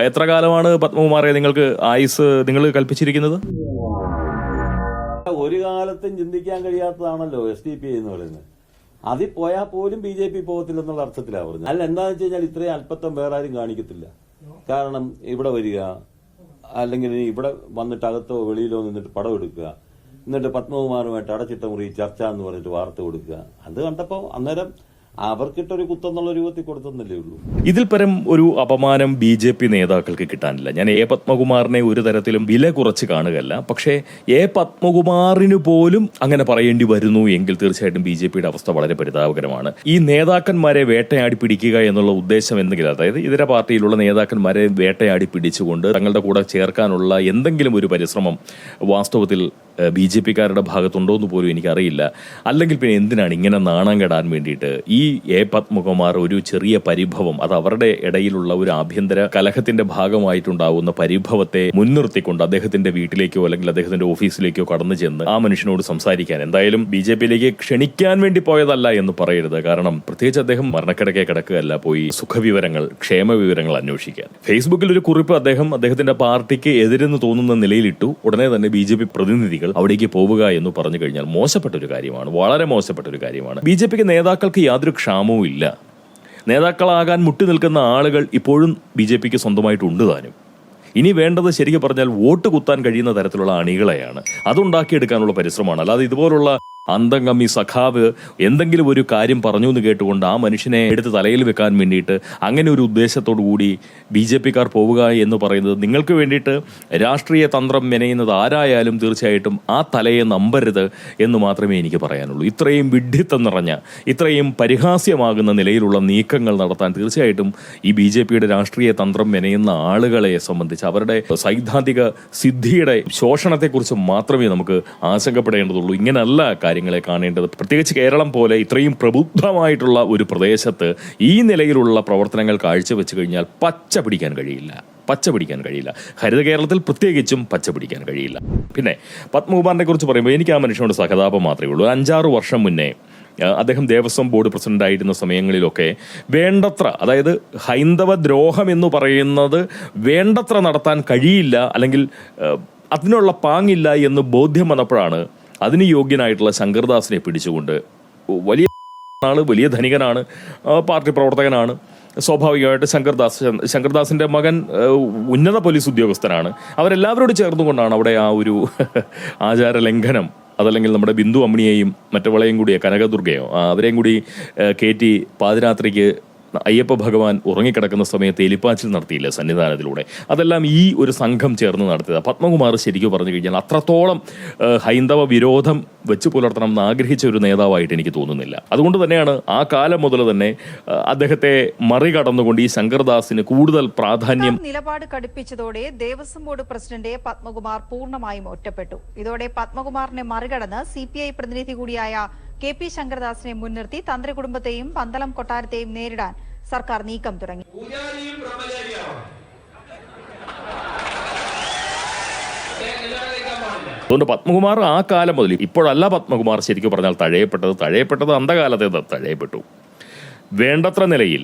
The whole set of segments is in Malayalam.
എത്ര കാലമാണ് പത്മകുമാറെ നിങ്ങൾക്ക് ആയുസ് നിങ്ങൾ കൽപ്പിച്ചിരിക്കുന്നത്? ഒരു കാലത്തും ചിന്തിക്കാൻ കഴിയാത്തതാണല്ലോ എസ് ഡി പി എന്ന് പറയുന്നത്. അതിൽ പോയാൽ പോലും ബി ജെ പി പോകത്തില്ലെന്നുള്ള അർത്ഥത്തിലാണ് പറഞ്ഞത്. അല്ല എന്താണെന്ന് വെച്ച് കഴിഞ്ഞാൽ ഇത്രയും അല്പത്തം വേറെ ആരും കാണിക്കത്തില്ല. കാരണം ഇവിടെ വരിക അല്ലെങ്കിൽ ഇവിടെ വന്നിട്ട് അകത്തോ വെളിയിലോ നിന്നിട്ട് പടം എടുക്കുക എന്നിട്ട് പത്മകുമാറുമായിട്ട് അടച്ചിട്ട മുറി ചർച്ച എന്ന് പറഞ്ഞിട്ട് വാർത്ത കൊടുക്കുക. അത് കണ്ടപ്പോൾ അന്നേരം അവർക്കിട്ടൊരു കുത്തെന്നുള്ള രൂപത്തിൽ കൊടുത്തെന്നല്ലേ ഉള്ളൂ. ഇതിൽ പരം ഒരു അപമാനം ബി ജെ പി നേതാക്കൾക്ക് കിട്ടാനില്ല. ഞാൻ എ പത്മകുമാറിനെ ഒരു തരത്തിലും വില കുറച്ച് കാണുകയല്ല. പക്ഷേ എ പത്മകുമാറിന് പോലും അങ്ങനെ പറയേണ്ടി വരുന്നു എങ്കിൽ തീർച്ചയായിട്ടും ബി ജെ പിയുടെ അവസ്ഥ വളരെ പരിതാപകരമാണ്. ഈ നേതാക്കന്മാരെ വേട്ടയാടി പിടിക്കുക എന്നുള്ള ഉദ്ദേശം എന്തെങ്കിലും അതായത് ഇതര പാർട്ടിയിലുള്ള നേതാക്കന്മാരെ വേട്ടയാടി പിടിച്ചുകൊണ്ട് തങ്ങളുടെ കൂടെ ചേർക്കാനുള്ള എന്തെങ്കിലും ഒരു പരിശ്രമം വാസ്തവത്തിൽ ബി ജെ പിക്കാരുടെ ഭാഗത്തുണ്ടോ എന്ന് പോലും എനിക്കറിയില്ല. അല്ലെങ്കിൽ പിന്നെ എന്തിനാണ് ഇങ്ങനെ നാണം കെടാൻ വേണ്ടിയിട്ട് ഈ എ പത്മകുമാർ ഒരു ചെറിയ പരിഭവം അത് അവരുടെ ഇടയിലുള്ള ഒരു ആഭ്യന്തര കലഹത്തിന്റെ ഭാഗമായിട്ടുണ്ടാവുന്ന പരിഭവത്തെ മുൻനിർത്തിക്കൊണ്ട് അദ്ദേഹത്തിന്റെ വീട്ടിലേക്കോ അല്ലെങ്കിൽ അദ്ദേഹത്തിന്റെ ഓഫീസിലേക്കോ കടന്നു ചെന്ന് ആ മനുഷ്യനോട് സംസാരിക്കാൻ. എന്തായാലും ബി ജെ പിയിലേക്ക് ക്ഷണിക്കാൻ വേണ്ടി പോയതല്ല എന്ന് പറയരുത്. കാരണം പ്രത്യേകിച്ച് അദ്ദേഹം മരണക്കിടക്കെ കിടക്കുകയല്ല പോയി സുഖവിവരങ്ങൾ ക്ഷേമ വിവരങ്ങൾ അന്വേഷിക്കാൻ ഫേസ്ബുക്കിൽ ഒരു കുറിപ്പ് അദ്ദേഹം അദ്ദേഹത്തിന്റെ പാർട്ടിക്ക് എതിരെന്ന് തോന്നുന്ന നിലയിലിട്ടു. ഉടനെ തന്നെ ബി ജെ പി പ്രതിനിധികൾ അവിടേക്ക് പോവുക എന്ന് പറഞ്ഞു കഴിഞ്ഞാൽ മോശപ്പെട്ട ഒരു കാര്യമാണ് വളരെ മോശപ്പെട്ട ഒരു കാര്യമാണ്. ബി ജെ പിക്ക് നേതാക്കൾക്ക് യാതൊരു ക്ഷാമവും ഇല്ല. നേതാക്കളാകാൻ മുട്ടി നിൽക്കുന്ന ആളുകൾ ഇപ്പോഴും ബി ജെ പിക്ക് സ്വന്തമായിട്ടുണ്ട് താനും. ഇനി വേണ്ടത് ശരിക്കും പറഞ്ഞാൽ വോട്ട് കുത്താൻ കഴിയുന്ന തരത്തിലുള്ള അണികളെയാണ്. അതുണ്ടാക്കിയെടുക്കാനുള്ള പരിശ്രമമാണ്. അല്ലാതെ ഇതുപോലുള്ള അന്തംഗമ്മി സഖാവ് എന്തെങ്കിലും ഒരു കാര്യം പറഞ്ഞു എന്ന് കേട്ടുകൊണ്ട് ആ മനുഷ്യനെ എടുത്ത് തലയിൽ വെക്കാൻ വേണ്ടിയിട്ട് അങ്ങനെ ഒരു ഉദ്ദേശത്തോടു കൂടി ബി ജെ പിക്കാർ പോവുക എന്ന് പറയുന്നത് നിങ്ങൾക്ക് വേണ്ടിയിട്ട് രാഷ്ട്രീയ തന്ത്രം മെനയുന്നത് ആരായാലും തീർച്ചയായിട്ടും ആ തലയെ നമ്പരുത് എന്ന് മാത്രമേ എനിക്ക് പറയാനുള്ളൂ. ഇത്രയും വിഡ്ഢിത്തം നിറഞ്ഞ ഇത്രയും പരിഹാസ്യമാകുന്ന നിലയിലുള്ള നീക്കങ്ങൾ നടത്താൻ തീർച്ചയായിട്ടും ഈ ബി ജെ പിയുടെ രാഷ്ട്രീയ തന്ത്രം മെനയുന്ന ആളുകളെ സംബന്ധിച്ച് അവരുടെ സൈദ്ധാന്തിക സിദ്ധിയുടെ ശോഷണത്തെക്കുറിച്ച് മാത്രമേ നമുക്ക് ആശങ്കപ്പെടേണ്ടതുള്ളൂ. ഇങ്ങനല്ല കാര്യങ്ങളെ കാണേണ്ടത്. പ്രത്യേകിച്ച് കേരളം പോലെ ഇത്രയും പ്രബുദ്ധമായിട്ടുള്ള ഒരു പ്രദേശത്ത് ഈ നിലയിലുള്ള പ്രവർത്തനങ്ങൾ കാഴ്ചവെച്ച് കഴിഞ്ഞാൽ പച്ച പിടിക്കാൻ കഴിയില്ല. പച്ച പിടിക്കാൻ കഴിയില്ല. ഹരിത കേരളത്തിൽ പ്രത്യേകിച്ചും പച്ച പിടിക്കാൻ കഴിയില്ല. പിന്നെ പത്മകുമാറിനെ കുറിച്ച് പറയുമ്പോൾ എനിക്ക് ആ മനുഷ്യനോട് സഹതാപം മാത്രമേ ഉള്ളൂ. അഞ്ചാറ് വർഷം മുന്നേ അദ്ദേഹം ദേവസ്വം ബോർഡ് പ്രസിഡന്റ് ആയിരുന്ന സമയങ്ങളിലൊക്കെ വേണ്ടത്ര അതായത് ഹൈന്ദവ ദ്രോഹം എന്ന് പറയുന്നത് വേണ്ടത്ര നടത്താൻ കഴിയില്ല അല്ലെങ്കിൽ അതിനുള്ള പാങ്ങില്ല എന്ന് ബോധ്യം വന്നപ്പോഴാണ് അതിന് യോഗ്യനായിട്ടുള്ള ശങ്കർദാസിനെ പിടിച്ചുകൊണ്ട് വലിയ ആൾ വലിയ ധനികനാണ് പാർട്ടി പ്രവർത്തകനാണ്. സ്വാഭാവികമായിട്ട് ശങ്കർദാസ് ശങ്കർദാസിന്റെ മകൻ ഉന്നത പോലീസ് ഉദ്യോഗസ്ഥനാണ്. അവരെല്ലാവരോട് ചേർന്നുകൊണ്ടാണ് അവിടെ ആ ഒരു ആചാര ലംഘനം അതല്ലെങ്കിൽ നമ്മുടെ ബിന്ദു അമ്മിണിയെയും മറ്റവളെയും കൂടിയോ കനകദുർഗയോ അവരെയും കൂടി കയറ്റി പാതിരാത്രിക്ക് അയ്യപ്പ ഭഗവാൻ ഉറങ്ങിക്കിടക്കുന്ന സമയത്ത് എലിപ്പാച്ചിൽ നടത്തിയില്ല സന്നിധാനത്തിലൂടെ? അതെല്ലാം ഈ ഒരു സംഘം ചേർന്ന് നടത്തിയത്. പത്മകുമാർ ശരിക്കും പറഞ്ഞു കഴിഞ്ഞാൽ അത്രത്തോളം ഹൈന്ദവ വിരോധം വെച്ച് പുലർത്തണം എന്ന് ആഗ്രഹിച്ച ഒരു നേതാവായിട്ട് എനിക്ക് തോന്നുന്നില്ല. അതുകൊണ്ട് തന്നെയാണ് ആ കാലം മുതൽ തന്നെ അദ്ദേഹത്തെ മറികടന്നുകൊണ്ട് ഈ ശങ്കർദാസിന് കൂടുതൽ പ്രാധാന്യം നിലപാട് കടുപ്പിച്ചതോടെ ദേവസ്വം ബോർഡ് പ്രസിഡന്റ് പത്മകുമാർ പൂർണമായും ഒറ്റപ്പെട്ടു. ഇതോടെ പത്മകുമാറിനെ മറികടന്ന് സി പ്രതിനിധി കൂടിയായ കെ പി ശങ്കർദാസിനെ മുൻനിർത്തി തന്ത്രി കുടുംബത്തെയും പന്തളം കൊട്ടാരത്തെയും നേരിടാൻ സർക്കാർ നീക്കം തുടങ്ങി. അതുകൊണ്ട് പത്മകുമാർ ആ കാലം മുതൽ ഇപ്പോഴല്ല പത്മകുമാർ ശരിക്കും പറഞ്ഞാൽ തഴയപ്പെട്ടത്. തഴയപ്പെട്ടത് അന്ധകാലത്തെ തഴയപ്പെട്ടു. വേണ്ടത്ര നിലയിൽ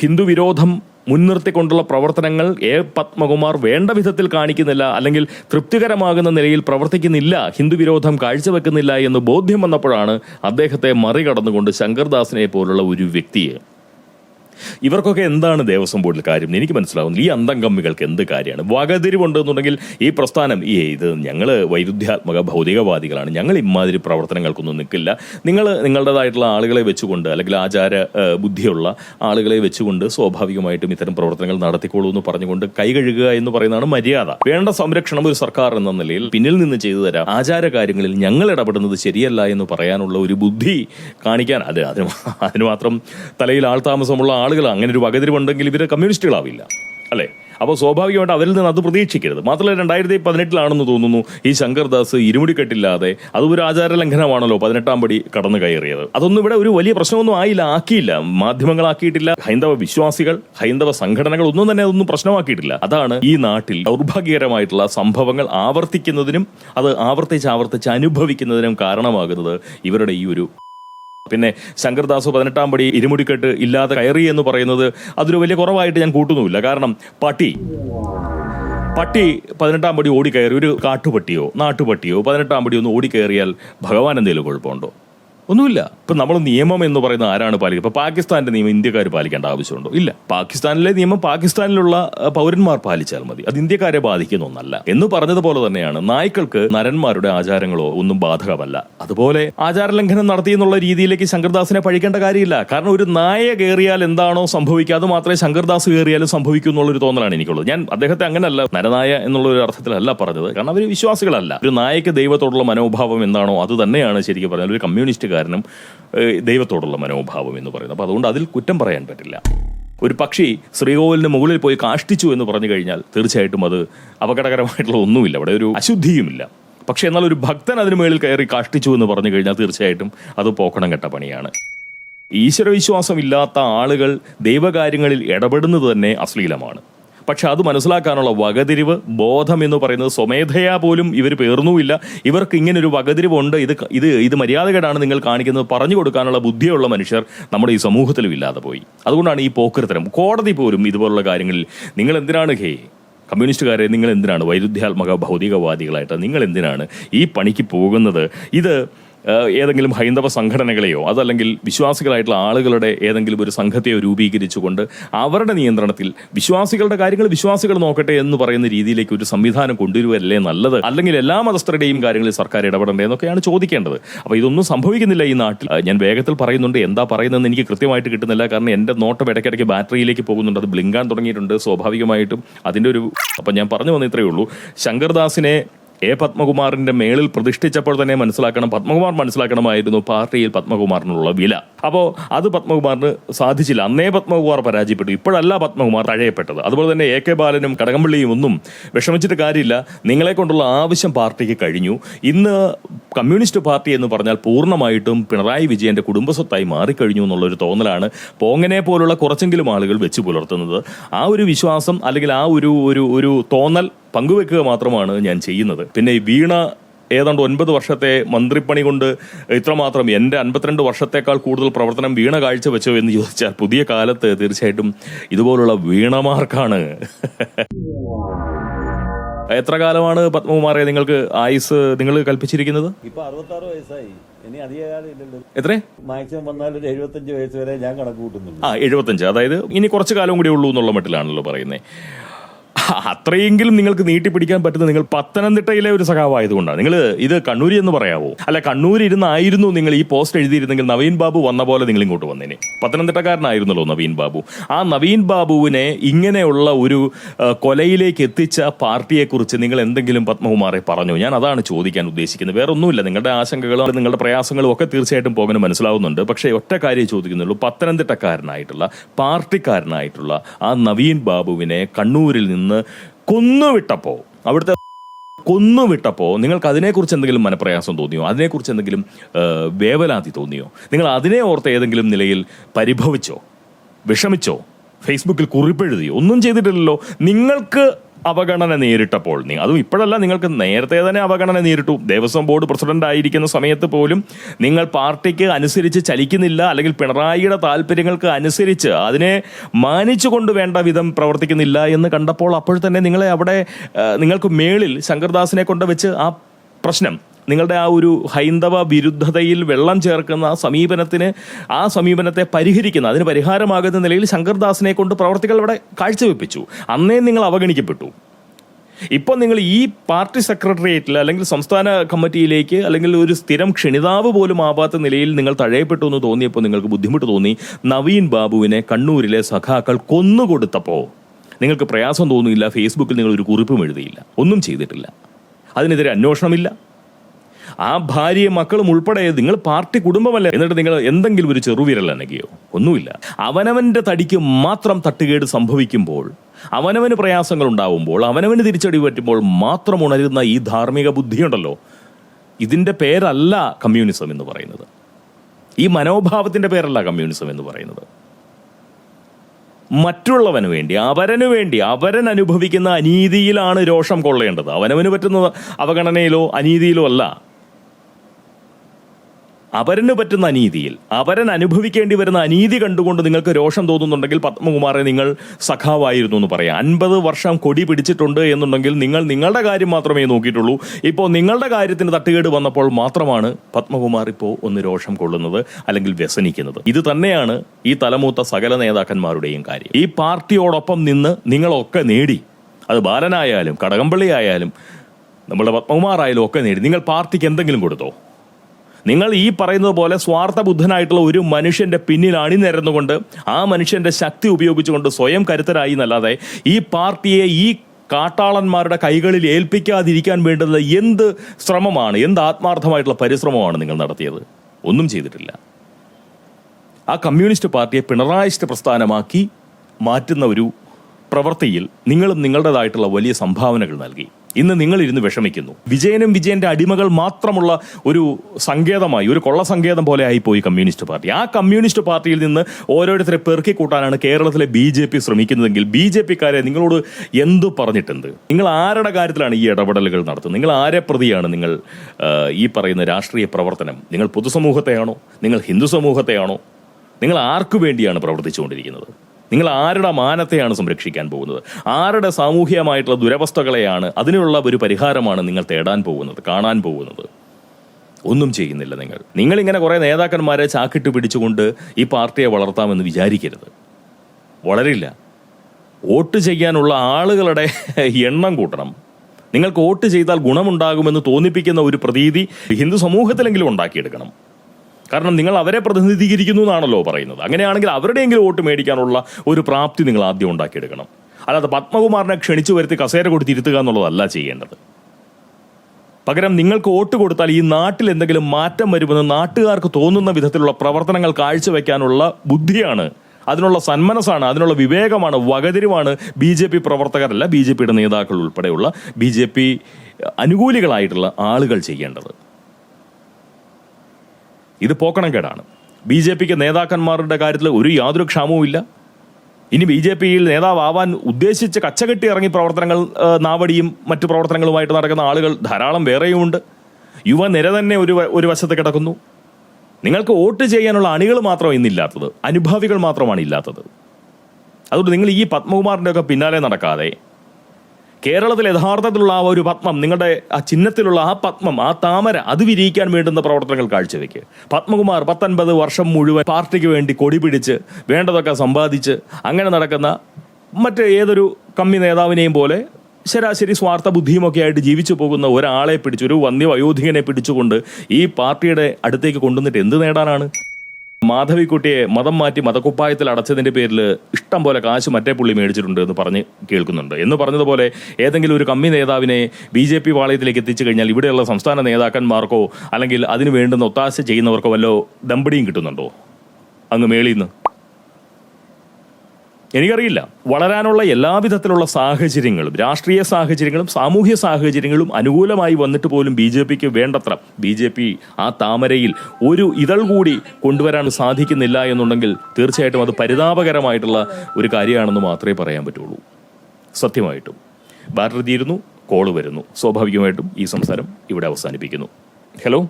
ഹിന്ദു വിരോധം മുൻനിർത്തിക്കൊണ്ടുള്ള പ്രവർത്തനങ്ങൾ എ പത്മകുമാർ വേണ്ട വിധത്തിൽ കാണിക്കുന്നില്ല അല്ലെങ്കിൽ തൃപ്തികരമാകുന്ന നിലയിൽ പ്രവർത്തിക്കുന്നില്ല ഹിന്ദു വിരോധം കാഴ്ചവെക്കുന്നില്ല എന്ന് ബോധ്യം വന്നപ്പോഴാണ് അദ്ദേഹത്തെ മറികടന്നുകൊണ്ട് ശങ്കർദാസിനെ പോലുള്ള ഒരു വ്യക്തിയെ ഇവർക്കൊക്കെ എന്താണ് ദേവസ്വം ബോർഡിൽ കാര്യം? എനിക്ക് മനസ്സിലാവുന്നില്ല. ഈ അന്തംഗമ്മികൾക്ക് എന്ത് കാര്യമാണ്? വകതിരിവുണ്ടെന്നുണ്ടെങ്കിൽ ഈ പ്രസ്ഥാനം ഈ ഇത് ഞങ്ങൾ വൈരുദ്ധ്യാത്മക ഭൗതികവാദികളാണ്. ഞങ്ങൾ ഇമാതിരി പ്രവർത്തനങ്ങൾക്കൊന്നും നിൽക്കില്ല. നിങ്ങൾ നിങ്ങളുടേതായിട്ടുള്ള ആളുകളെ വെച്ചുകൊണ്ട് അല്ലെങ്കിൽ ആചാര ബുദ്ധിയുള്ള ആളുകളെ വെച്ചുകൊണ്ട് സ്വാഭാവികമായിട്ടും ഇത്തരം പ്രവർത്തനങ്ങൾ നടത്തിക്കോളൂ എന്ന് പറഞ്ഞുകൊണ്ട് കൈ കഴുകുക എന്ന് പറയുന്നതാണ് മര്യാദ. വേണ്ട സംരക്ഷണം ഒരു സർക്കാർ എന്ന നിലയിൽ പിന്നിൽ നിന്ന് ചെയ്തു തരാം. ആചാര കാര്യങ്ങളിൽ ഞങ്ങൾ ഇടപെടുന്നത് ശരിയല്ല എന്ന് പറയാനുള്ള ഒരു ബുദ്ധി കാണിക്കാൻ അത് അതിന് അതിന് മാത്രം തലയിൽ ആൾതാമസമുള്ള ആളുകൾ അങ്ങനെ ഒരു വകതിരിവുണ്ടെങ്കിൽ ഇവർ കമ്മ്യൂണിസ്റ്റുകളാവില്ല അല്ലേ? അപ്പോൾ സ്വാഭാവികമായിട്ട് അവരിൽ നിന്ന് അത് പ്രതീക്ഷിക്കരുത്. മാത്രമല്ല രണ്ടായിരത്തി പതിനെട്ടിലാണെന്ന് തോന്നുന്നു ഈ ശങ്കർദാസ് ഇരുമുടിക്കെട്ടില്ലാതെ അത് ഒരു ആചാര ലംഘനമാണല്ലോ പതിനെട്ടാം പടി കടന്നു കയറിയത്. അതൊന്നും ഇവിടെ ഒരു വലിയ പ്രശ്നമൊന്നും ആയില്ല ആക്കിയില്ല. മാധ്യമങ്ങളാക്കിയിട്ടില്ല. ഹൈന്ദവ വിശ്വാസികൾ ഹൈന്ദവ സംഘടനകൾ ഒന്നും തന്നെ അതൊന്നും പ്രശ്നമാക്കിയിട്ടില്ല. അതാണ് ഈ നാട്ടിൽ ദൗർഭാഗ്യകരമായിട്ടുള്ള സംഭവങ്ങൾ ആവർത്തിക്കുന്നതിനും അത് ആവർത്തിച്ച് ആവർത്തിച്ച് അനുഭവിക്കുന്നതിനും കാരണമാകുന്നത് ഇവരുടെ ഈ ഒരു പിന്നെ ശങ്കർദാസ് പതിനെട്ടാം പടി ഇരുമുടിക്കെട്ട് ഇല്ലാതെ കയറി എന്ന് പറയുന്നത് അതൊരു വലിയ കുറവായിട്ട് ഞാൻ കൂട്ടുന്നുമില്ല. കാരണം പട്ടി. പട്ടി പതിനെട്ടാം പടി ഓടിക്കയറി ഒരു കാട്ടുപട്ടിയോ നാട്ടുപട്ടിയോ പതിനെട്ടാം പടി ഒന്ന് ഓടിക്കയറിയാൽ ഭഗവാൻ എന്തെങ്കിലും കുഴപ്പമുണ്ടോ? ഒന്നുമില്ല. ഇപ്പൊ നമ്മൾ നിയമം എന്ന് പറയുന്ന ആരാണ് പാലിക്കുക ഇപ്പൊ പാകിസ്ഥാന്റെ നിയമം ഇന്ത്യക്കാർ പാലിക്കേണ്ട ആവശ്യമുണ്ടോ? ഇല്ല. പാകിസ്ഥാനിലെ നിയമം പാകിസ്ഥാനിലുള്ള പൗരന്മാർ പാലിച്ചാൽ മതി. അത് ഇന്ത്യക്കാരെ ബാധിക്കുന്ന ഒന്നല്ല. എന്ന് പറഞ്ഞതുപോലെ തന്നെയാണ് നായ്ക്കൾക്ക് നരന്മാരുടെ ആചാരങ്ങളോ ഒന്നും ബാധകമല്ല. അതുപോലെ ആചാരലംഘനം നടത്തി എന്നുള്ള രീതിയിലേക്ക് ശങ്കർദാസിനെ പഴിക്കേണ്ട കാര്യമില്ല. കാരണം ഒരു നായ കയറിയാൽ എന്താണോ സംഭവിക്കുക അത് മാത്രമേ ശങ്കർദാസ് കയറിയാലും സംഭവിക്കൂ എന്നുള്ളൊരു തോന്നലാണ് എനിക്കുള്ളത്. ഞാൻ അദ്ദേഹത്തെ അങ്ങനല്ല നരനായ എന്നുള്ള ഒരു അർത്ഥത്തിലല്ല പറഞ്ഞത്. കാരണം അവർ വിശ്വാസികളല്ല. ഒരു നായക്ക് ദൈവത്തോടുള്ള മനോഭാവം എന്താണോ അത് തന്നെയാണ് ശരിക്കും പറഞ്ഞാൽ ഒരു കമ്മ്യൂണിസ്റ്റുകാരനും ഏഹ്, ദൈവത്തോടുള്ള മനോഭാവം എന്ന് പറയുന്നത്. അപ്പോൾ അതുകൊണ്ട് അതിൽ കുറ്റം പറയാൻ പറ്റില്ല. ഒരു പക്ഷി ശ്രീകോവിലിന് മുകളിൽ പോയി കാഷ്ടിച്ചു എന്ന് പറഞ്ഞു കഴിഞ്ഞാൽ തീർച്ചയായിട്ടും അത് അപകടകരമായിട്ടുള്ള ഒന്നുമില്ല. അവിടെ ഒരു അശുദ്ധിയുമില്ല. പക്ഷെ എന്നാൽ ഒരു ഭക്തൻ അതിന് മുകളിൽ കയറി കാഷ്ടിച്ചു എന്ന് പറഞ്ഞു കഴിഞ്ഞാൽ തീർച്ചയായിട്ടും അത് പോക്കണം കെട്ട പണിയാണ്. ഈശ്വരവിശ്വാസമില്ലാത്ത ആളുകൾ ദൈവകാര്യങ്ങളിൽ ഇടപെടുന്നത് തന്നെ അശ്ലീലമാണ്. പക്ഷെ അത് മനസ്സിലാക്കാനുള്ള വകതിരിവ് ബോധം എന്ന് പറയുന്നത് സ്വമേധയാ പോലും ഇവർ പേർന്നുമില്ല ഇവർക്ക് ഇങ്ങനെ ഒരു വകതിരിവുണ്ട്. ഇത് ഇത് ഇത് മര്യാദകേടാണ് നിങ്ങൾ കാണിക്കുന്നത്. പറഞ്ഞു കൊടുക്കാനുള്ള ബുദ്ധിയുള്ള മനുഷ്യർ നമ്മുടെ ഈ സമൂഹത്തിലും ഇല്ലാതെ പോയി. അതുകൊണ്ടാണ് ഈ പോക്കൃത്തരം. കോടതി പോലും ഇതുപോലുള്ള കാര്യങ്ങളിൽ നിങ്ങൾ എന്തിനാണ് ഹേ കമ്മ്യൂണിസ്റ്റുകാരെ നിങ്ങൾ എന്തിനാണ് വൈരുദ്ധ്യാത്മക ഭൗതികവാദികളായിട്ട് നിങ്ങൾ എന്തിനാണ് ഈ പണിക്ക് പോകുന്നത്? ഇത് ഏതെങ്കിലും ഹൈന്ദവ സംഘടനകളെയോ അതല്ലെങ്കിൽ വിശ്വാസികളായിട്ടുള്ള ആളുകളുടെ ഏതെങ്കിലും ഒരു സംഘത്തെയോ രൂപീകരിച്ചുകൊണ്ട് അവരുടെ നിയന്ത്രണത്തിൽ വിശ്വാസികളുടെ കാര്യങ്ങൾ വിശ്വാസികൾ നോക്കട്ടെ എന്ന് പറയുന്ന രീതിയിലേക്ക് ഒരു സംവിധാനം കൊണ്ടുവരുവല്ലേ നല്ലത്? അല്ലെങ്കിൽ എല്ലാ മതസ്ഥരുടെയും കാര്യങ്ങളിൽ സർക്കാർ ഇടപെടണ്ടേ എന്നൊക്കെയാണ് ചോദിക്കേണ്ടത്. അപ്പോൾ ഇതൊന്നും സംഭവിക്കുന്നില്ല ഈ നാട്ടിൽ. ഞാൻ വേഗത്തിൽ പറയുന്നുണ്ട് എന്താ പറയുന്നതെന്ന് എനിക്ക് കൃത്യമായിട്ട് കിട്ടുന്നില്ല. കാരണം എന്റെ നോട്ടം ഇടയ്ക്കിടയ്ക്ക് ബാറ്ററിയിലേക്ക് പോകുന്നുണ്ട്. അത് ബ്ലിങ്കാൻ തുടങ്ങിയിട്ടുണ്ട്. സ്വാഭാവികമായിട്ടും അതിന്റെ ഒരു അപ്പം ഞാൻ പറഞ്ഞു വന്ന ഇത്രയേ ഉള്ളൂ. ശങ്കർദാസിനെ എ പത്മകുമാറിന്റെ മേളിൽ പ്രതിഷ്ഠിച്ചപ്പോൾ തന്നെ മനസ്സിലാക്കണം പത്മകുമാർ മനസ്സിലാക്കണമായിരുന്നു പാർട്ടിയിൽ പത്മകുമാറിനുള്ള വില. അപ്പോൾ അത് പത്മകുമാറിന് സാധിച്ചില്ല. അന്നേ പത്മകുമാർ പരാജയപ്പെട്ടു. ഇപ്പോഴല്ല പത്മകുമാർ തഴയപ്പെട്ടത് അതുപോലെ തന്നെ എ കെ ബാലനും കടകംപള്ളിയും ഒന്നും വിഷമിച്ചിട്ട് കാര്യമില്ല. നിങ്ങളെ കൊണ്ടുള്ള ആവശ്യം പാർട്ടിക്ക് കഴിഞ്ഞു. ഇന്ന് കമ്മ്യൂണിസ്റ്റ് പാർട്ടി എന്ന് പറഞ്ഞാൽ പൂർണമായിട്ടും പിണറായി വിജയന്റെ കുടുംബസ്വത്തായി മാറിക്കഴിഞ്ഞു എന്നുള്ളൊരു തോന്നലാണ് പോങ്ങനെ പോലുള്ള കുറച്ചെങ്കിലും ആളുകൾ വെച്ച് പുലർത്തുന്നത്. ആ ഒരു വിശ്വാസം അല്ലെങ്കിൽ ആ ഒരു ഒരു ഒരു തോന്നൽ പങ്കുവെക്കുക മാത്രമാണ് ഞാൻ ചെയ്യുന്നത്. പിന്നെ ഈ വീണ ഏതാണ്ട് ഒൻപത് വർഷത്തെ മന്ത്രിപ്പണി കൊണ്ട് ഇത്രമാത്രം എന്റെ അൻപത്തിരണ്ട് വർഷത്തേക്കാൾ കൂടുതൽ പ്രവർത്തനം വീണ കാഴ്ചവെച്ചോ എന്ന് ചോദിച്ചാൽ പുതിയ കാലത്ത് തീർച്ചയായിട്ടും ഇതുപോലുള്ള വീണമാർക്കാണ്. എത്ര കാലമാണ് പത്മകുമാറെ നിങ്ങൾക്ക് ആയുസ് നിങ്ങൾ കൽപ്പിച്ചിരിക്കുന്നത്? ഇപ്പൊ അറുപത്താറ് വയസ്സായി. ഇനി അധികകാലം ഇല്ലല്ലോ എത്രേ? മാക്സിമം വന്നാൽ ഒരു എഴുപത്തഞ്ച് വയസ്സ് വരെ ഞാൻ കണക്ക് കൂട്ടുന്നുണ്ട്. ആ എഴുപത്തഞ്ച്. അതായത് ഇനി കുറച്ച് കാലം കൂടി ഉള്ളൂ എന്നുള്ള മട്ടിലാണല്ലോ പറയുന്നത് അത്രയെങ്കിലും നിങ്ങൾക്ക് നീട്ടിപ്പിടിക്കാൻ പറ്റുന്ന നിങ്ങൾ പത്തനംതിട്ടയിലെ ഒരു സഖാവായതുകൊണ്ടാണ്. നിങ്ങൾ ഇത് കണ്ണൂരി എന്ന് പറയാവോ? അല്ല കണ്ണൂരി ഇരുന്നായിരുന്നു നിങ്ങൾ ഈ പോസ്റ്റ് എഴുതിയിരുന്നെങ്കിൽ നവീൻ ബാബു വന്ന പോലെ നിങ്ങൾ ഇങ്ങോട്ട് വന്നേനെ. പത്തനംതിട്ടക്കാരനായിരുന്നല്ലോ നവീൻ ബാബു. ആ നവീൻ ബാബുവിനെ ഇങ്ങനെയുള്ള ഒരു കൊലയിലേക്ക് എത്തിച്ച പാർട്ടിയെക്കുറിച്ച് നിങ്ങൾ എന്തെങ്കിലും പത്മകുമാറെ പറഞ്ഞു? ഞാൻ അതാണ് ചോദിക്കാൻ ഉദ്ദേശിക്കുന്നത്. വേറെ ഒന്നുമില്ല നിങ്ങളുടെ ആശങ്കകളും നിങ്ങളുടെ പ്രയാസങ്ങളും ഒക്കെ തീർച്ചയായിട്ടും പോകാൻ മനസ്സിലാവുന്നുണ്ട്. പക്ഷേ ഒറ്റ കാര്യം ചോദിക്കുന്നുള്ളൂ. പത്തനംതിട്ടക്കാരനായിട്ടുള്ള പാർട്ടിക്കാരനായിട്ടുള്ള ആ നവീൻ ബാബുവിനെ കണ്ണൂരിൽ നിന്ന് കൊന്നുവിട്ടപ്പോ അവിടുത്തെ കൊന്നുവിട്ടപ്പോൾ നിങ്ങൾക്ക് അതിനെക്കുറിച്ച് എന്തെങ്കിലും മനപ്രയാസം തോന്നിയോ? അതിനെക്കുറിച്ച് എന്തെങ്കിലും വേവലാതി തോന്നിയോ? നിങ്ങൾ അതിനെ ഓർത്ത് ഏതെങ്കിലും നിലയിൽ പരിഭവിച്ചോ? വിഷമിച്ചോ? ഫേസ്ബുക്കിൽ കുറിപ്പെഴുതിയോ ഒന്നും ചെയ്തിട്ടില്ലല്ലോ. നിങ്ങൾക്ക് അവഗണന നേരിട്ടപ്പോൾ അതും ഇപ്പോഴല്ല നിങ്ങൾക്ക് നേരത്തെ തന്നെ അവഗണന നേരിട്ടു. ദേവസ്വം ബോർഡ് പ്രസിഡന്റ് ആയിരിക്കുന്ന സമയത്ത് പോലും നിങ്ങൾ പാർട്ടിക്ക് അനുസരിച്ച് ചലിക്കുന്നില്ല അല്ലെങ്കിൽ പിണറായിയുടെ താല്പര്യങ്ങൾക്ക് അനുസരിച്ച് അതിനെ മാനിച്ചുകൊണ്ട് വേണ്ട വിധം പ്രവർത്തിക്കുന്നില്ല എന്ന് കണ്ടപ്പോൾ അപ്പോൾ തന്നെ നിങ്ങളെ അവിടെ നിങ്ങൾക്ക് മേളിൽ ശങ്കർദാസിനെ കൊണ്ട് വെച്ച് ആ പ്രശ്നം നിങ്ങളുടെ ആ ഒരു ഹൈന്ദവ വിരുദ്ധതയിൽ വെള്ളം ചേർക്കുന്ന സമീപനത്തിന് ആ സമീപനത്തെ പരിഹരിക്കുന്ന അതിന് പരിഹാരമാകുന്ന നിലയിൽ ശങ്കർദാസിനെ കൊണ്ട് പ്രവർത്തികൾ ഇവിടെ കാഴ്ചവെപ്പിച്ചു. അന്നേ നിങ്ങൾ അവഗണിക്കപ്പെട്ടു. ഇപ്പോൾ നിങ്ങൾ ഈ പാർട്ടി സെക്രട്ടേറിയറ്റിൽ അല്ലെങ്കിൽ സംസ്ഥാന കമ്മിറ്റിയിലേക്ക് അല്ലെങ്കിൽ ഒരു സ്ഥിരം ക്ഷണിതാവ് പോലും ആവാത്ത നിലയിൽ നിങ്ങൾ തഴയപ്പെട്ടു എന്ന് തോന്നിയപ്പോൾ നിങ്ങൾക്ക് ബുദ്ധിമുട്ട് തോന്നി. നവീൻ ബാബുവിനെ കണ്ണൂരിലെ സഖാക്കൾ കൊന്നുകൊടുത്തപ്പോൾ നിങ്ങൾക്ക് പ്രയാസം തോന്നിയില്ല ഫേസ്ബുക്കിൽ നിങ്ങൾ ഒരു കുറിപ്പും എഴുതിയില്ല. ഒന്നും ചെയ്തിട്ടില്ല. അതിനെതിരെ അന്വേഷണമില്ല. ആ ഭാര്യയും മക്കളും ഉൾപ്പെടെ നിങ്ങൾ പാർട്ടി കുടുംബമല്ലേ? എന്നിട്ട് നിങ്ങൾ എന്തെങ്കിലും ഒരു ചെറുവിരൽ അനകിയോ ഒന്നുമില്ല. അവനവന്റെ തടിക്ക് മാത്രം തട്ടുകേട് സംഭവിക്കുമ്പോൾ അവനവന് പ്രയാസങ്ങൾ ഉണ്ടാവുമ്പോൾ അവനവന് തിരിച്ചടി പറ്റുമ്പോൾ മാത്രം ഉണരുന്ന ഈ ധാർമ്മിക ബുദ്ധിയുണ്ടല്ലോ. ഇതിന്റെ പേരല്ല കമ്മ്യൂണിസം എന്ന് പറയുന്നത്. ഈ മനോഭാവത്തിന്റെ പേരല്ല കമ്മ്യൂണിസം എന്ന് പറയുന്നത്. മറ്റുള്ളവന് വേണ്ടി അവരനു വേണ്ടി അവരൻ അനുഭവിക്കുന്ന അനീതിയിലാണ് രോഷം കൊള്ളേണ്ടത്. അവനവന് പറ്റുന്ന അവഗണനയിലോ അനീതിയിലോ അല്ല. അവരന് പറ്റുന്ന അനീതിയിൽ അവരൻ അനുഭവിക്കേണ്ടി വരുന്ന അനീതി കണ്ടുകൊണ്ട് നിങ്ങൾക്ക് രോഷം തോന്നുന്നുണ്ടെങ്കിൽ പത്മകുമാറെ നിങ്ങൾ സഖാവായിരുന്നു എന്ന് പറയാം. അൻപത് വർഷം കൊടി പിടിച്ചിട്ടുണ്ട് എന്നുണ്ടെങ്കിൽ നിങ്ങൾ നിങ്ങളുടെ കാര്യം മാത്രമേ നോക്കിയിട്ടുള്ളൂ. ഇപ്പോൾ നിങ്ങളുടെ കാര്യത്തിന് തട്ടുകേട് വന്നപ്പോൾ മാത്രമാണ് പത്മകുമാർ ഇപ്പോൾ ഒന്ന് രോഷം കൊള്ളുന്നത് അല്ലെങ്കിൽ വ്യസനിക്കുന്നത്. ഇത് തന്നെയാണ് ഈ തലമൂത്ത സകല നേതാക്കന്മാരുടെയും കാര്യം. ഈ പാർട്ടിയോടൊപ്പം നിന്ന് നിങ്ങളൊക്കെ നേടി. അത് ബാലനായാലും കടകംപള്ളി നമ്മുടെ പത്മകുമാർ ആയാലും ഒക്കെ നേടി. നിങ്ങൾ പാർട്ടിക്ക് എന്തെങ്കിലും കൊടുത്തോ? നിങ്ങൾ ഈ പറയുന്നത് പോലെ സ്വാർത്ഥ ബുദ്ധനായിട്ടുള്ള ഒരു മനുഷ്യന്റെ പിന്നിൽ അണിനിരന്നുകൊണ്ട് ആ മനുഷ്യന്റെ ശക്തി ഉപയോഗിച്ചുകൊണ്ട് സ്വയം കരുത്തരായി എന്നല്ലാതെ ഈ പാർട്ടിയെ ഈ കാട്ടാളന്മാരുടെ കൈകളിൽ ഏൽപ്പിക്കാതിരിക്കാൻ വേണ്ടുന്ന എന്ത് ശ്രമമാണ് എന്ത് ആത്മാർത്ഥമായിട്ടുള്ള പരിശ്രമമാണ് നിങ്ങൾ നടത്തിയത്? ഒന്നും ചെയ്തിട്ടില്ല. ആ കമ്മ്യൂണിസ്റ്റ് പാർട്ടിയെ പിണറായിസ്റ്റ് പ്രസ്ഥാനമാക്കി മാറ്റുന്ന ഒരു പ്രവൃത്തിയിൽ നിങ്ങളും നിങ്ങളുടേതായിട്ടുള്ള വലിയ സംഭാവനകൾ നൽകി. ഇന്ന് നിങ്ങൾ ഇരുന്ന് വിഷമിക്കുന്നു. വിജയനും വിജയന്റെ അടിമകൾ മാത്രമുള്ള ഒരു സങ്കേതമായി ഒരു കൊള്ള സങ്കേതം പോലെ ആയിപ്പോയി കമ്മ്യൂണിസ്റ്റ് പാർട്ടി. ആ കമ്മ്യൂണിസ്റ്റ് പാർട്ടിയിൽ നിന്ന് ഓരോരുത്തരെ പെറുക്കി കൂട്ടാനാണ് കേരളത്തിലെ ബി ജെ പി ശ്രമിക്കുന്നതെങ്കിൽ ബി ജെ പിക്കാരെ നിങ്ങളോട് എന്തു പറഞ്ഞിട്ടുണ്ട്? നിങ്ങൾ ആരുടെ കാര്യത്തിലാണ് ഈ ഇടപെടലുകൾ നടത്തുന്നത്? നിങ്ങൾ ആരെ പ്രതിയാണ് നിങ്ങൾ ഈ പറയുന്ന രാഷ്ട്രീയ പ്രവർത്തനം? നിങ്ങൾ പൊതുസമൂഹത്തെയാണോ? നിങ്ങൾ ഹിന്ദു സമൂഹത്തെയാണോ നിങ്ങൾ ആർക്കു വേണ്ടിയാണ് പ്രവർത്തിച്ചുകൊണ്ടിരിക്കുന്നത്? നിങ്ങൾ ആരുടെ മാനത്തെയാണ് സംരക്ഷിക്കാൻ പോകുന്നത്? ആരുടെ സാമൂഹ്യമായിട്ടുള്ള ദുരവസ്ഥകളെയാണ് അതിനുള്ള ഒരു പരിഹാരമാണ് നിങ്ങൾ തേടാൻ പോകുന്നത് കാണാൻ പോകുന്നത്? ഒന്നും ചെയ്യുന്നില്ല നിങ്ങൾ. ഇങ്ങനെ കുറേ നേതാക്കന്മാരെ ചാക്കിട്ട് പിടിച്ചുകൊണ്ട് ഈ പാർട്ടിയെ വളർത്താമെന്ന് വിചാരിക്കരുത്. വളരില്ല. വോട്ട് ചെയ്യാനുള്ള ആളുകളുടെ എണ്ണം കൂട്ടണം. നിങ്ങൾക്ക് വോട്ട് ചെയ്താൽ ഗുണമുണ്ടാകുമെന്ന് തോന്നിപ്പിക്കുന്ന ഒരു പ്രതീതി ഹിന്ദു സമൂഹത്തിലെങ്കിലും ഉണ്ടാക്കിയെടുക്കണം. കാരണം നിങ്ങൾ അവരെ പ്രതിനിധീകരിക്കുന്നു എന്നാണല്ലോ പറയുന്നത്. അങ്ങനെയാണെങ്കിൽ അവരുടെയെങ്കിലും വോട്ട് മേടിക്കാനുള്ള ഒരു പ്രാപ്തി നിങ്ങൾ ആദ്യം ഉണ്ടാക്കിയെടുക്കണം. അല്ലാതെ പത്മകുമാറിനെ ക്ഷണിച്ചു വരുത്തി കസേര കൊടുത്തിരുത്തുക എന്നുള്ളതല്ല ചെയ്യേണ്ടത്. പകരം നിങ്ങൾക്ക് വോട്ട് കൊടുത്താൽ ഈ നാട്ടിൽ എന്തെങ്കിലും മാറ്റം വരുമെന്ന് നാട്ടുകാർക്ക് തോന്നുന്ന വിധത്തിലുള്ള പ്രവർത്തനങ്ങൾ കാഴ്ചവെക്കാനുള്ള ബുദ്ധിയാണ്. അതിനുള്ള സന്മനസ്സാണ് അതിനുള്ള വിവേകമാണ് വകതിരിവാണ് ബി ജെ പി പ്രവർത്തകരല്ല ബി ജെ പിയുടെ നേതാക്കൾ ഉൾപ്പെടെയുള്ള ബി ജെ പി അനുകൂലികളായിട്ടുള്ള ആളുകൾ ചെയ്യേണ്ടത്. ഇത് പോക്കണം കേടാണ്. ബി ജെ പിക്ക് നേതാക്കന്മാരുടെ കാര്യത്തിൽ ഒരു യാതൊരു ക്ഷാമവും ഇല്ല ഇനി ബി ജെ പിയിൽ നേതാവാൻ ഉദ്ദേശിച്ച് കച്ചകെട്ടി ഇറങ്ങി പ്രവർത്തനങ്ങൾ നാവടിയും മറ്റു പ്രവർത്തനങ്ങളുമായിട്ട് നടക്കുന്ന ആളുകൾ ധാരാളം വേറെയുമുണ്ട്. യുവനിര തന്നെ ഒരു ഒരു വശത്ത് കിടക്കുന്നു. നിങ്ങൾക്ക് വോട്ട് ചെയ്യാനുള്ള അണികൾ മാത്രം ഇന്നില്ലാത്തത് അനുഭാവികൾ മാത്രമാണ് ഇല്ലാത്തത്. അതുകൊണ്ട് നിങ്ങൾ ഈ പത്മകുമാറിന്റെ ഒക്കെ പിന്നാലെ നടക്കാതെ കേരളത്തിൽ യഥാർത്ഥത്തിലുള്ള ആ ഒരു പത്മം നിങ്ങളുടെ ആ ചിഹ്നത്തിലുള്ള ആ പത്മം ആ താമര അത് വിരിയിക്കാൻ വേണ്ടുന്ന പ്രവർത്തനങ്ങൾ കാഴ്ചവെക്കുക പത്മകുമാർ പത്തൊൻപത് വർഷം മുഴുവൻ പാർട്ടിക്ക് വേണ്ടി കൊടി പിടിച്ച് വേണ്ടതൊക്കെ സമ്പാദിച്ച് അങ്ങനെ നടക്കുന്ന മറ്റ് ഏതൊരു കമ്മി നേതാവിനെയും പോലെ ശരാശരി സ്വാർത്ഥ ബുദ്ധിയുമൊക്കെ ആയിട്ട് ജീവിച്ചു പോകുന്ന ഒരാളെ പിടിച്ച് ഒരു വന്യ വയോധികനെ പിടിച്ചുകൊണ്ട് ഈ പാർട്ടിയുടെ അടുത്തേക്ക് കൊണ്ടുവന്നിട്ട് എന്ത് നേടാനാണ്? മാധവിക്കുട്ടിയെ മതം മാറ്റി മതക്കുപ്പായത്തിൽ അടച്ചതിന്റെ പേരിൽ ഇഷ്ടം പോലെ കാശ് മറ്റേ പുള്ളി മേടിച്ചിട്ടുണ്ട് എന്ന് പറഞ്ഞ് കേൾക്കുന്നുണ്ട്. എന്ന് പറഞ്ഞതുപോലെ ഏതെങ്കിലും ഒരു കമ്മി നേതാവിനെ ബി ജെ പി പാളയത്തിലേക്ക് എത്തിച്ചു കഴിഞ്ഞാൽ ഇവിടെയുള്ള സംസ്ഥാന നേതാക്കന്മാർക്കോ അല്ലെങ്കിൽ അതിന് വേണ്ടുന്ന ഒത്താശ ചെയ്യുന്നവർക്കോ വല്ലോ ദമ്പടിയും കിട്ടുന്നുണ്ടോ? അങ്ങ് മേളിൽ നിന്ന്. എനിക്കറിയില്ല. വളരാനുള്ള എല്ലാവിധത്തിലുള്ള സാഹചര്യങ്ങളും രാഷ്ട്രീയ സാഹചര്യങ്ങളും സാമൂഹ്യ സാഹചര്യങ്ങളും അനുകൂലമായി വന്നിട്ട് പോലും ബി ജെ പിക്ക് വേണ്ടത്ര. ബി ജെ പി ആ താമരയിൽ ഒരു ഇതൾ കൂടി കൊണ്ടുവരാൻ സാധിക്കുന്നില്ല എന്നുണ്ടെങ്കിൽ തീർച്ചയായിട്ടും അത് പരിതാപകരമായിട്ടുള്ള ഒരു കാര്യമാണെന്ന് മാത്രമേ പറയാൻ പറ്റുള്ളൂ. സത്യമായിട്ടും. ബാറ്ററി തീരുന്നു കോൾ വരുന്നു. സ്വാഭാവികമായിട്ടും ഈ സംസാരം ഇവിടെ അവസാനിപ്പിക്കുന്നു. ഹലോ?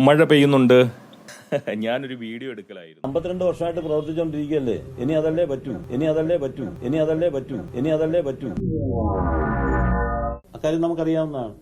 മഴ പെയ്യുന്നുണ്ട്. ഞാനൊരു വീഡിയോ എടുക്കലായിരുന്നു. അമ്പത്തിരണ്ട് വർഷമായിട്ട് പ്രവർത്തിച്ചുകൊണ്ടിരിക്കുകയല്ലേ ഇനി അതല്ലേ പറ്റൂ. ഇനി അതല്ലേ പറ്റൂ. ഇനി അതല്ലേ പറ്റൂ. ഇനി അതല്ലേ പറ്റൂ. അക്കാര്യം നമുക്കറിയാവുന്നതാണ്.